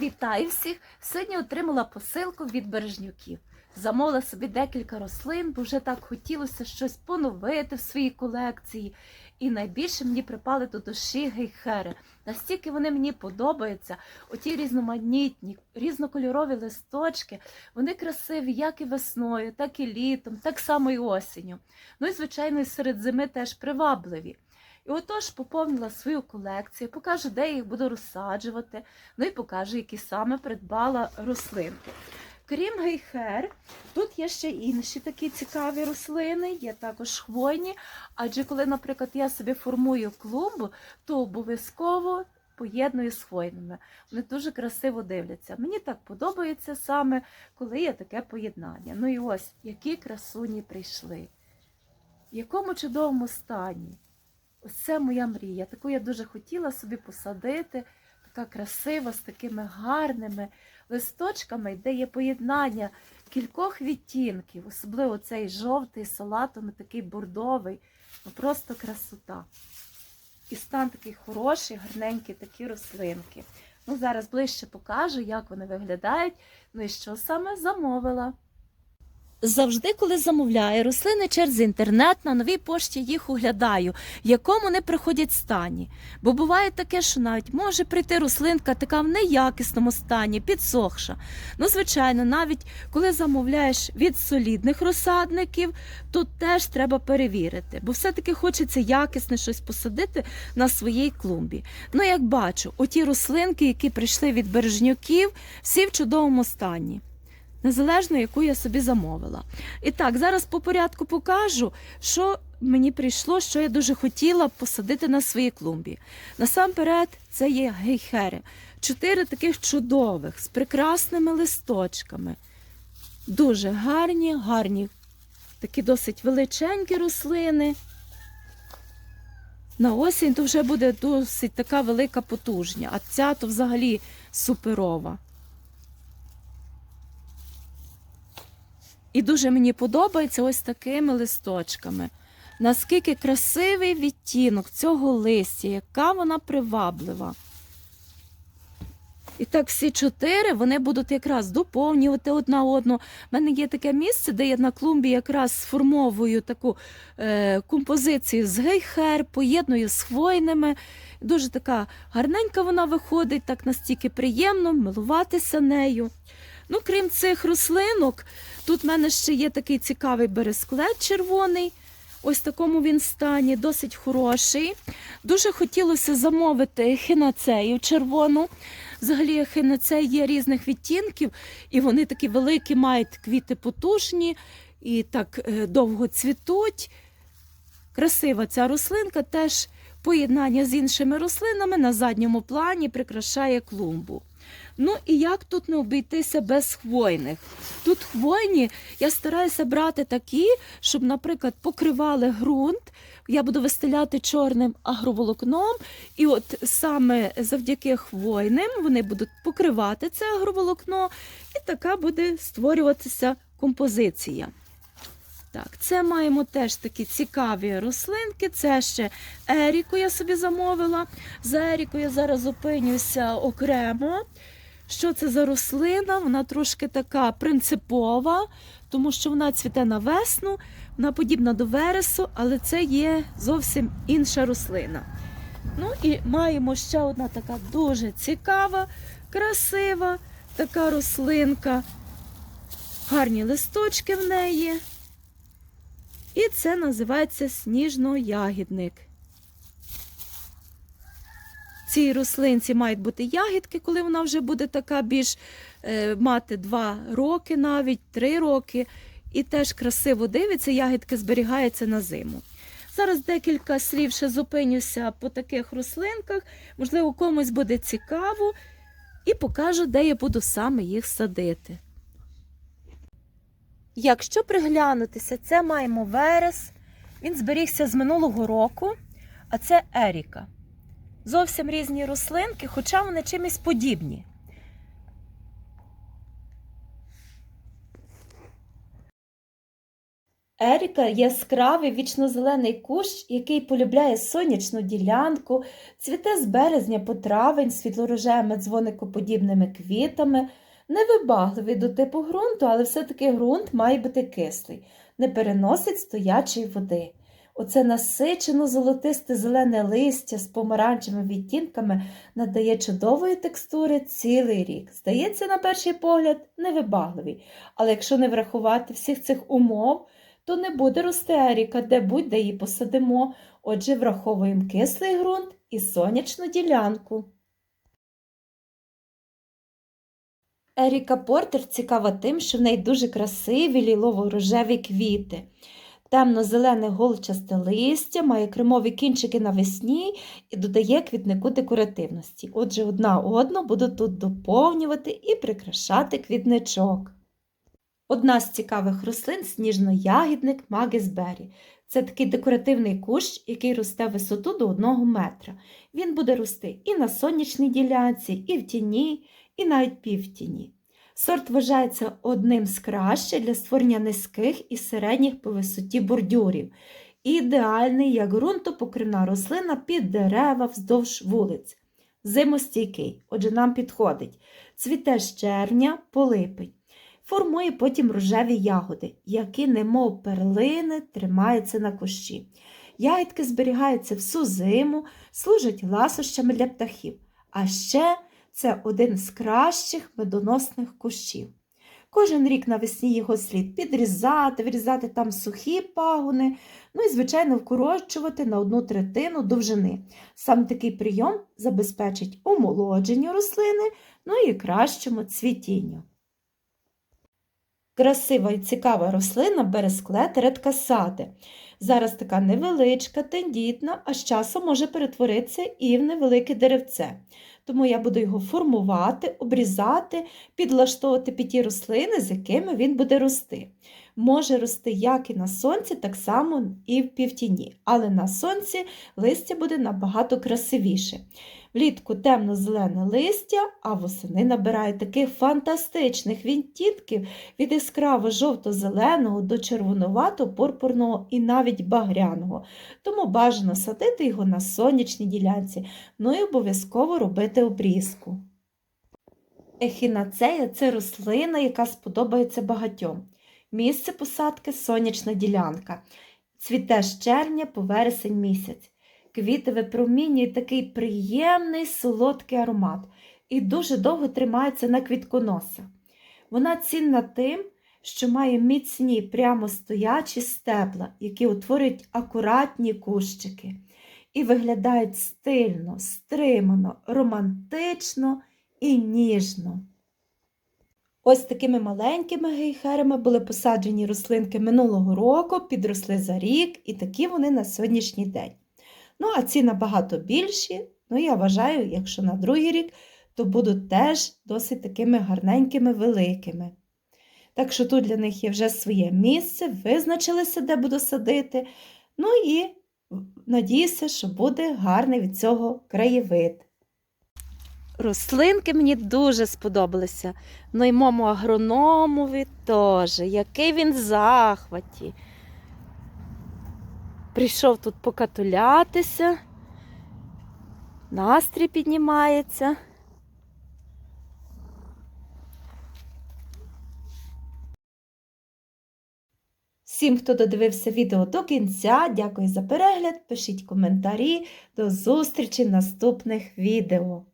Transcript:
Вітаю всіх! Сьогодні отримала посилку від бережнюків. Замовила собі декілька рослин, бо вже так хотілося щось поновити в своїй колекції. І найбільше мені припали до душі гейхери. Настільки вони мені подобаються, оті різноманітні, різнокольорові листочки, вони красиві як і весною, так і літом, так само і осінню. Ну і, звичайно, і серед зими теж привабливі. І отож поповнила свою колекцію, покажу, де їх буду розсаджувати, ну і покажу, які саме придбала рослинки. Крім гейхер, тут є ще інші такі цікаві рослини, є також хвойні. Адже коли, наприклад, я собі формую клумбу, то обов'язково поєдную з хвойними. Вони дуже красиво дивляться. Мені так подобається саме, коли є таке поєднання. Ну і ось, які красуні прийшли. В якому чудовому стані. Ось це моя мрія. Таку я дуже хотіла собі посадити. Така красива, з такими гарними листочками, де є поєднання кількох відтінків, особливо цей жовтий, салатом, такий бордовий. Ну просто красота. І стан такий хороший, гарненький, такі рослинки. Ну, зараз ближче покажу, як вони виглядають. Ну і що саме замовила. Завжди, коли замовляю рослини через інтернет, на новій пошті їх оглядаю, в якому вони приходять стані. Бо буває таке, що навіть може прийти рослинка така в неякісному стані, підсохша. Ну, звичайно, навіть коли замовляєш від солідних розсадників, то теж треба перевірити, бо все-таки хочеться якісне щось посадити на своїй клумбі. Ну, як бачу, оті рослинки, які прийшли від бережнюків, всі в чудовому стані незалежно яку я собі замовила. І так, зараз по порядку покажу, що мені прийшло, що я дуже хотіла посадити на своїй клумбі. Насамперед, це є гейхери. Чотири таких чудових, з прекрасними листочками. Дуже гарні, гарні, такі досить величенькі рослини. На осінь то вже буде досить така велика потужня, а ця то взагалі суперова. І дуже мені подобається ось такими листочками. Наскільки красивий відтінок цього листя, яка вона приваблива. І так, всі чотири вони будуть якраз доповнювати одна одну. У мене є таке місце, де я на клумбі якраз сформовую таку е, композицію з гейхер, поєдную з хвойними. Дуже така гарненька вона виходить, так настільки приємно милуватися нею. Ну, крім цих рослинок, тут в мене ще є такий цікавий бересклет червоний. Ось в такому він стані, досить хороший. Дуже хотілося замовити хінацею червону. Взагалі, хінацей є різних відтінків, і вони такі великі, мають квіти потужні і так е, довго цвітуть. Красива ця рослинка, теж поєднання з іншими рослинами на задньому плані прикрашає клумбу. Ну і як тут не обійтися без хвойних? Тут хвойні я стараюся брати такі, щоб, наприклад, покривали ґрунт. Я буду вистеляти чорним агроволокном, і от саме завдяки хвойним вони будуть покривати це агроволокно, і така буде створюватися композиція. Так, це маємо теж такі цікаві рослинки. Це ще Еріку я собі замовила. За Еріку я зараз зупинюся окремо. Що це за рослина? Вона трошки така принципова, тому що вона цвіте на весну, вона подібна до вересу, але це є зовсім інша рослина. Ну і маємо ще одна така дуже цікава, красива така рослинка. Гарні листочки в неї. І це називається сніжно-ягідник. Цій рослинці мають бути ягідки, коли вона вже буде така більш е, мати 2 роки, навіть 3 роки. І теж красиво дивиться, ягідки зберігаються на зиму. Зараз декілька слів ще зупинюся по таких рослинках, можливо, комусь буде цікаво, і покажу, де я буду саме їх садити. Якщо приглянутися, це маємо верес, він зберігся з минулого року, а це Еріка. Зовсім різні рослинки, хоча вони чимось подібні. Еріка яскравий вічнозелений кущ, який полюбляє сонячну ділянку, цвіте з березня по травень світлорожевими дзвоникоподібними квітами, невибагливий до типу ґрунту, але все-таки ґрунт має бути кислий, не переносить стоячої води. Оце насичено золотисте зелене листя з помаранчевими відтінками надає чудової текстури цілий рік. Здається, на перший погляд, невибагливий, але якщо не врахувати всіх цих умов, то не буде рости еріка, де будь-де її посадимо. Отже, враховуємо кислий ґрунт і сонячну ділянку. Еріка Портер цікава тим, що в неї дуже красиві лілово-рожеві квіти. Темно-зелене голчасте листя, має кремові кінчики навесні і додає квітнику декоративності. Отже, одна одну буду тут доповнювати і прикрашати квітничок. Одна з цікавих рослин сніжно-ягідник Магісбері. Це такий декоративний кущ, який росте в висоту до 1 метра. Він буде рости і на сонячній ділянці, і в тіні, і навіть півтіні. Сорт вважається одним з кращих для створення низьких і середніх по висоті бордюрів. Ідеальний як ґрунтопокривна рослина під дерева вздовж вулиць. Зимостійкий, отже, нам підходить. Цвіте з червня по липень. Формує потім рожеві ягоди, які, немов перлини, тримаються на кущі. Ягідки зберігаються всю зиму, служать ласощами для птахів. А ще це один з кращих медоносних кущів. Кожен рік навесні його слід підрізати, вирізати там сухі пагони, ну і, звичайно, вкорочувати на одну третину довжини. Саме такий прийом забезпечить омолодженню рослини, ну і кращому цвітінню. Красива і цікава рослина бересклет редкасади. Зараз така невеличка, тендітна, а з часом може перетворитися і в невелике деревце. Тому я буду його формувати, обрізати, підлаштовувати під ті рослини, з якими він буде рости. Може рости як і на сонці, так само і в півтіні, але на сонці листя буде набагато красивіше. Влітку темно-зелене листя, а восени набирає таких фантастичних відтінків від яскраво жовто-зеленого до червонувато-пурпурного і навіть багряного. Тому бажано садити його на сонячній ділянці, ну і обов'язково робити обрізку. Ехінацея це рослина, яка сподобається багатьом. Місце посадки сонячна ділянка. Цвіте з червня по вересень місяць. Квіти випромінюють такий приємний солодкий аромат і дуже довго тримається на квітконосах. Вона цінна тим, що має міцні прямо стоячі стебла, які утворюють акуратні кущики і виглядають стильно, стримано, романтично і ніжно. Ось такими маленькими гейхерами були посаджені рослинки минулого року, підросли за рік, і такі вони на сьогоднішній день. Ну, а ці набагато більші. Ну, я вважаю, якщо на другий рік, то будуть теж досить такими гарненькими, великими. Так що тут для них є вже своє місце, визначилися, де буду садити. Ну і надіюся, що буде гарний від цього краєвид. Рослинки мені дуже сподобалися. Ну і моєму агрономові теж, який він в захваті. Прийшов тут покатулятися, настрій піднімається. Всім, хто додивився відео до кінця, дякую за перегляд. Пишіть коментарі. До зустрічі в наступних відео.